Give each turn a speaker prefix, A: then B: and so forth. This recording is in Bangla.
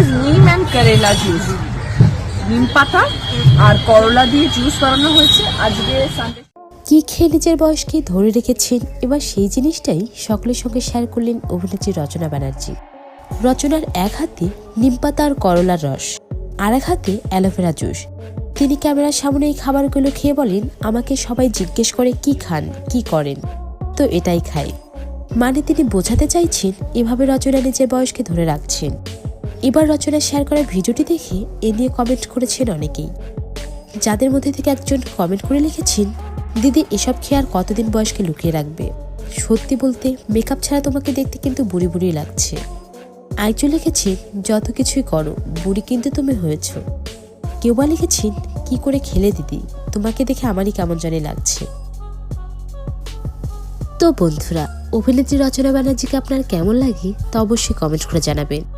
A: ইজ নিম অ্যান্ড কেরেলা জুস নিম পাতা আর করলা দিয়ে জুস বানানো হয়েছে। আজকে সানডে
B: কি খেয়ে নিজের বয়সকে ধরে রেখেছেন? এবার সেই জিনিসটাই সকলের সঙ্গে শেয়ার করলেন অভিনেত্রী রচনা ব্যানার্জি। রচনার এক হাতে নিমপাতা আর করলার রস, আর এক হাতে অ্যালোভেরা জুস তিনি ক্যামেরার সামনে এই খাবারগুলো খেয়ে বলেন, আমাকে সবাই জিজ্ঞেস করে কি খান, কি করেন? তো এটাই খাই মানে তিনি বোঝাতে চাইছেন, এভাবে রচনা নিজের বয়সকে ধরে রাখছেন। এবার রচনা শেয়ার করা ভিডিওটি দেখে এ নিয়ে কমেন্ট করেছেন অনেকেই। যাদের মধ্যে থেকে একজন কমেন্ট করে লিখেছেন, দিদি, এসব খেয়ে আর কতদিন বয়সকে লুকিয়ে রাখবে? সত্যি বলতে মেকআপ ছাড়া তোমাকে দেখতে কিন্তু বুড়ি বুড়ি লাগছে। আরেকজন লিখেছেন, যত কিছুই করো, বুড়ি কিন্তু তুমি হয়েছ। কেউ বা লিখেছেন, কি করে খেলে দিদি? তোমাকে দেখে আমারই কেমন জানি লাগছে। তো বন্ধুরা, অভিনেত্রী রচনা ব্যানার্জিকে আপনার কেমন লাগে তা অবশ্যই কমেন্ট করে জানাবেন।